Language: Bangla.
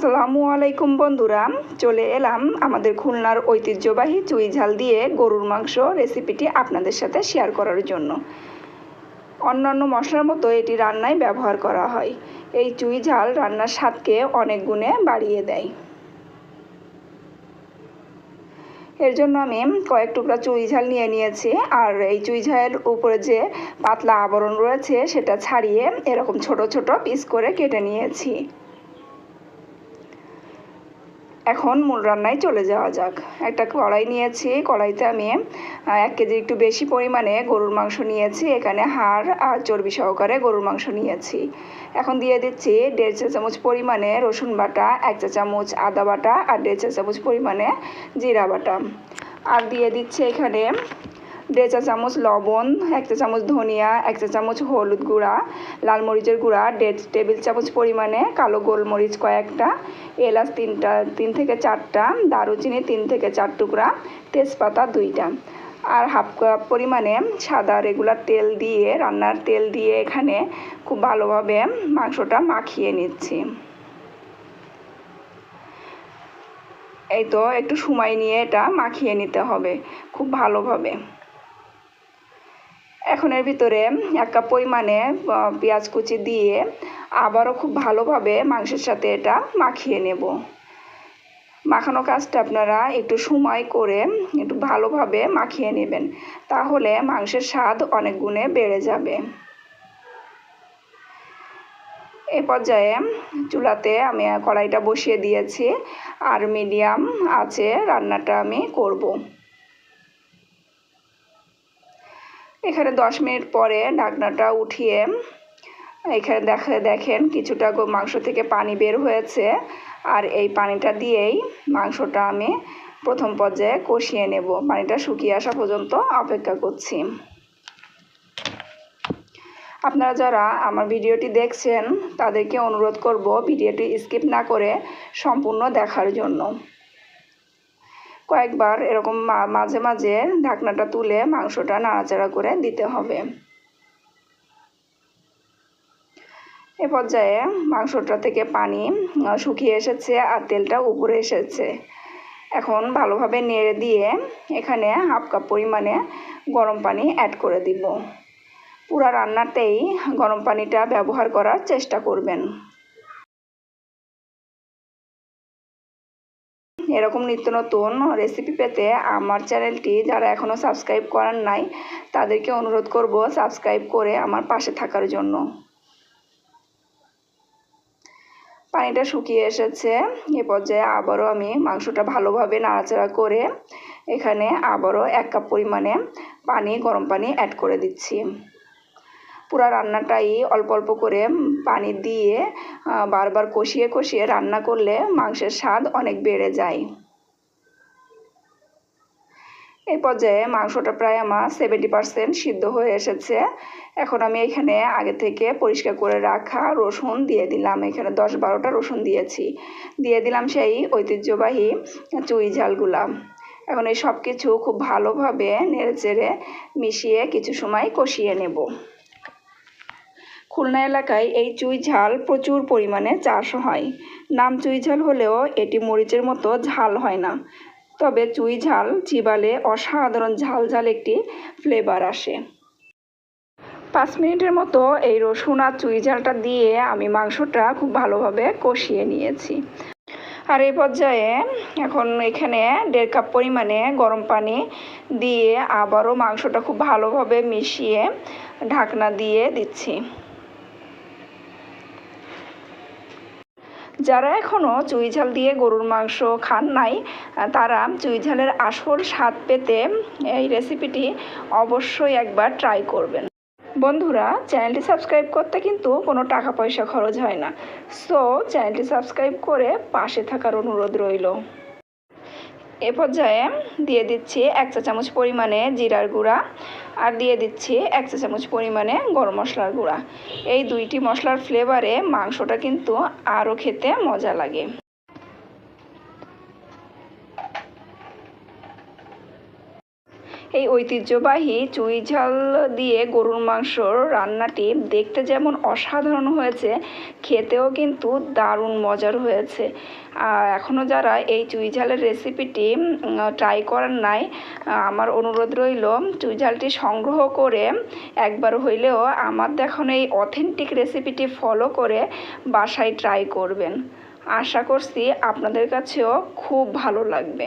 আসসালামু আলাইকুম বন্ধুরা, চলে এলাম আমাদের খুলনার ঐতিহ্যবাহী চুই ঝাল দিয়ে গরুর মাংস রেসিপিটি আপনাদের সাথে শেয়ার করার জন্য। অন্যান্য মশলার মতো এটি রান্নায় ব্যবহার করা হয়। এই চুই ঝাল রান্নার স্বাদকে অনেক গুণে বাড়িয়ে দেয়। এর জন্য আমি কয়েক টুকরা চুই ঝাল নিয়ে নিয়েছি, আর এই চুই ঝালের উপরে যে পাতলা আবরণ রয়েছে, সেটা ছাড়িয়ে এরকম ছোট ছোট পিস করে কেটে নিয়েছি। এখন মূল রান্নায় চলে যাওয়া যাক। একটা কড়াই নিয়েছি, কড়াইতে আমি এক কেজি একটু বেশি পরিমাণে গরুর মাংস নিয়েছি, এখানে হাড় আর চর্বি সহকারে গরুর মাংস নিয়েছি। এখন দিয়ে দিচ্ছি দেড় চা চামচ পরিমাণে রসুন বাটা, এক চা চামচ আদা বাটা আর দেড় চা চামচ পরিমাণে জিরা বাটা। আর দিয়ে দিচ্ছি এখানে দেড় চা চামচ লবণ, এক চা চামচ ধনিয়া, এক চা চামচ হলুদ গুঁড়া, লাল মরিচের গুঁড়া, দেড় টেবিল চামচ পরিমাণে কালো গোলমরিচ কয়েকটা, এলাচ তিনটা, তিন থেকে চারটা, দারুচিনি তিন থেকে চার টুকরা, তেজপাতা দুইটা। আর হাফ কাপ পরিমাণে সাদা রেগুলার তেল দিয়ে, রান্নার তেল দিয়ে এখানে খুব ভালোভাবে মাংসটা মাখিয়ে নিচ্ছি। এই তো একটু সময় নিয়ে এটা মাখিয়ে নিতে হবে, খুব ভালোভাবে। এখন এর ভিতরে এক কাপ পরিমাণে পেঁয়াজ কুচি দিয়ে আবারও খুব ভালোভাবে মাংসের সাথে এটা মাখিয়ে নেব। মাখানো কাজটা আপনারা একটু সময় করে একটু ভালোভাবে মাখিয়ে নেবেন, তাহলে মাংসের স্বাদ অনেক গুণে বেড়ে যাবে। এ পর্যায়ে চুলাতে আমি কড়াইটা বসিয়ে দিয়েছি, আর মিডিয়াম আছে রান্নাটা আমি করব। এখানে দশ মিনিট পরে ঢাকনাটা উঠিয়ে এখানে দেখে, দেখেন কিছুটা মাংস থেকে পানি বের হয়েছে। আর এই পানিটা দিয়েই মাংসটা আমি প্রথম পর্যায়ে কষিয়ে নেব। পানিটা শুকিয়ে আসা পর্যন্ত অপেক্ষা করছি। আপনারা যারা আমার ভিডিওটি দেখছেন, তাদেরকে অনুরোধ করব ভিডিওটি স্কিপ না করে সম্পূর্ণ দেখার জন্য। কয়েকবার এরকম মাঝে মাঝে ঢাকনাটা তুলে মাংসটা নাড়াচাড়া করে দিতে হবে। এ পর্যায়ে মাংসটা থেকে পানি শুকিয়ে এসেছে আর তেলটা উপরে এসেছে। এখন ভালোভাবে নেড়ে দিয়ে এখানে হাফ কাপ পরিমাণে গরম পানি অ্যাড করে দিব। পুরা রান্নাতেই গরম পানিটা ব্যবহার করার চেষ্টা করবেন। এরকম নিত্য নতুন রেসিপি পেতে আমার চ্যানেলটি যারা এখনও সাবস্ক্রাইব করার নাই, তাদেরকে অনুরোধ করব সাবস্ক্রাইব করে আমার পাশে থাকার জন্য। পানিটা শুকিয়ে এসেছে। এ পর্যায়ে আবারও আমি মাংসটা ভালোভাবে নাড়াচাড়া করে এখানে আবারও এক কাপ পরিমাণে পানি, গরম পানি অ্যাড করে দিচ্ছি। পুরো রান্নাটাই অল্প অল্প করে পানি দিয়ে বারবার কষিয়ে কষিয়ে রান্না করলে মাংসের স্বাদ অনেক বেড়ে যায়। এই পর্যায়ে মাংসটা প্রায় আমার সেভেন্টি পারসেন্ট সিদ্ধ হয়ে এসেছে। এখন আমি এখানে আগে থেকে পরিষ্কার করে রাখা রসুন দিয়ে দিলাম। এখানে দশ বারোটা রসুন দিয়েছি। দিয়ে দিলাম সেই ঐতিহ্যবাহী চুই ঝালগুলা। এখন এই সব কিছু খুব ভালোভাবে নেড়ে চেড়ে মিশিয়ে কিছু সময় কষিয়ে নেব। খুলনা এলাকায় এই চুই ঝাল প্রচুর পরিমাণে চাষ হয়। নাম চুই ঝাল হলেও এটি মরিচের মতো ঝাল হয় না। তবে চুই ঝাল চিবালে অসাধারণ ঝাল ঝাল একটি ফ্লেভার আসে। পাঁচ মিনিটের মতো এই রসুন আর চুই ঝালটা দিয়ে আমি মাংসটা খুব ভালোভাবে কষিয়ে নিয়েছি। আর এই পর্যায়ে এখন এখানে দেড় কাপ পরিমাণে গরম পানি দিয়ে আবারও মাংসটা খুব ভালোভাবে মিশিয়ে ঢাকনা দিয়ে দিচ্ছি। যারা এখনও চুই ঝাল দিয়ে গরুর মাংস খান নাই তারা চুই ঝালের আসল স্বাদ পেতে এই রেসিপিটি অবশ্যই একবার ট্রাই করবেন। বন্ধুরা চ্যানেলটি সাবস্ক্রাইব করতে কিন্তু কোনো টাকা পয়সা খরচ হয় না। সো চ্যানেলটি সাবস্ক্রাইব করে পাশে থাকার অনুরোধ রইল। এ পর্যায়ে দিয়ে দিচ্ছি এক চা চামচ পরিমাণে জিরার গুঁড়া আর দিয়ে দিচ্ছি এক চা চামচ পরিমাণে গরম মশলার গুঁড়া। এই দুইটি মশলার ফ্লেভারে মাংসটা কিন্তু আরও খেতে মজা লাগে। এই ঐতিহ্যবাহী চুই ঝাল দিয়ে গরুর মাংস রান্নাটি দেখতে যেমন অসাধারণ হয়েছে, খেতেও কিন্তু দারুণ মজার হয়েছে। এখনও যারা এই চুই ঝালের রেসিপিটি ট্রাই করার নাই, আমার অনুরোধ রইল, চুই ঝালটি সংগ্রহ করে একবার হইলেও আমার দেখানো এই অথেন্টিক রেসিপিটি ফলো করে বাসায় ট্রাই করবেন। আশা করছি আপনাদের কাছেও খুব ভালো লাগবে।